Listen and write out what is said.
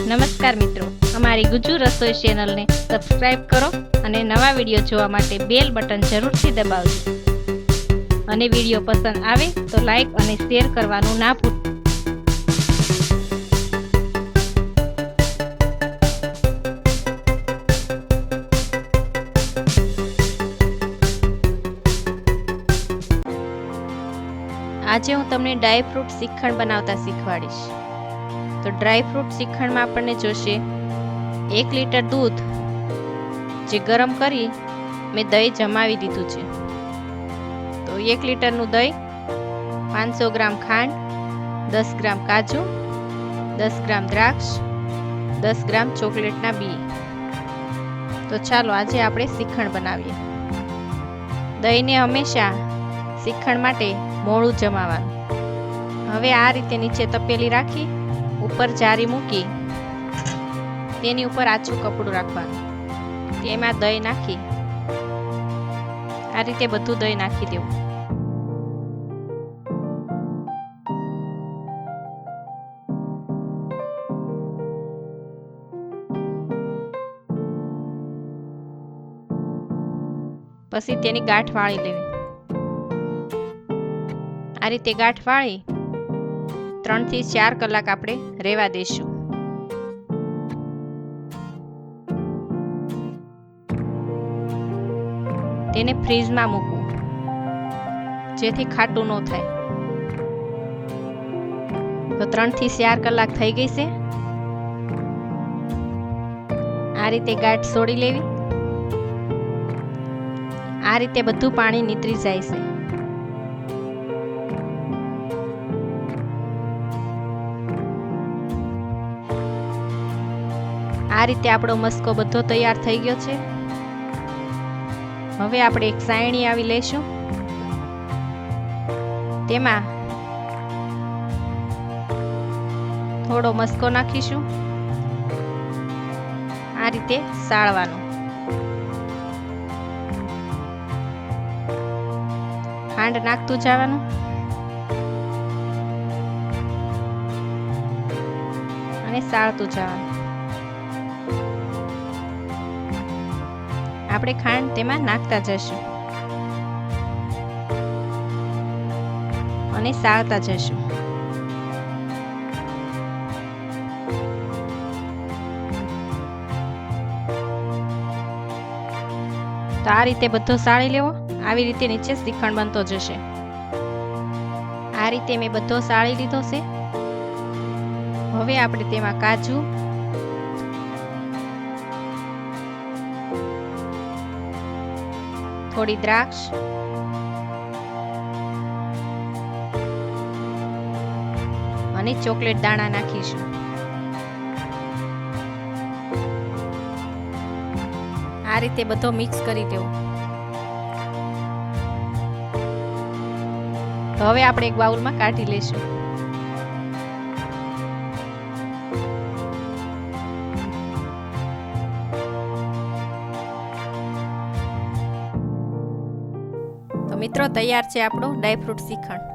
નમસ્કાર મિત્રો. અમારી ગુજુ રસોઈ ચેનલને સબસ્ક્રાઇબ કરો અને નવા વીડિયો જોવા માટે બેલ બટન જરૂરથી દબાવજો. અને વીડિયો પસંદ આવે તો લાઈક અને શેર કરવાનું ના ભૂલ આજે હું તમને ડ્રાય ફ્રૂટ બનાવતા શીખવાડીશ. તો ડ્રાય ફ્રૂટ શ્રીખંડમાં આપણને જોશે. એક લીટર દૂધ જે ગરમ કરી મેં દહીં જમાવી દીધું છે. તો એક લીટરનું દહીં પાંચસો ગ્રામ ખાંડ, દસ ગ્રામ કાજુ, દસ ગ્રામ દ્રાક્ષ, દસ ગ્રામ ચોકલેટના બી. તો ચાલો આજે આપણે શ્રીખંડ બનાવીએ. દહીંને હંમેશા શ્રીખંડ માટે મોડું જમાવાનું. હવે આ રીતે નીચે તપેલી રાખી ઉપર જારી મૂકી, તેની ઉપર આછું કપડું રાખવાનું. તેમાં દહીં નાખી, આ રીતે બધું દહીં નાખી દેવું. પછી તેની ગાંઠ વાળી લેવી. આ રીતે ગાંઠ વાળી ત્રણથી ચાર કલાક આપણે રહેવા દઈશું. તેને ફ્રીજમાં મૂકવું, જેથી ખાટું ન થાય. તો ત્રણથી ચાર કલાક થઈ ગઈ છે. આ રીતે ગાંઠ છોડી લેવી. આ રીતે બધું પાણી નીતરી જાય છે. આ રીતે આપણો મસ્કો બધો તૈયાર થઈ ગયો છે. હવે આપણે એક સાયણી આવી લઈશું. તેમાં થોડો મસ્કો નાખીશું. આ રીતે સાળવાનો. ખાંડ નાખતું જવાનું. અને સાળતું જવાનું. આપણે ખાંડ તેમાં નાખતા જશું. અને સાળતા જશું. તો આ રીતે બધો સાળી લેવો. આવી રીતે નીચે શ્રીખંડ બનતો જશે. આ રીતે મેં બધો સાળી લીધો છે. હવે આપણે તેમાં કાજુ થોડી દ્રાક્ષ. અને ચોકલેટ દાણા નાખીશું. આ રીતે બધો મિક્સ કરી દેવો. તો હવે આપણે એક બાઉલમાં કાઢી લઈશું. મિત્રો તૈયાર છે આપણું ડ્રાયફ્રૂટ શ્રીખંડ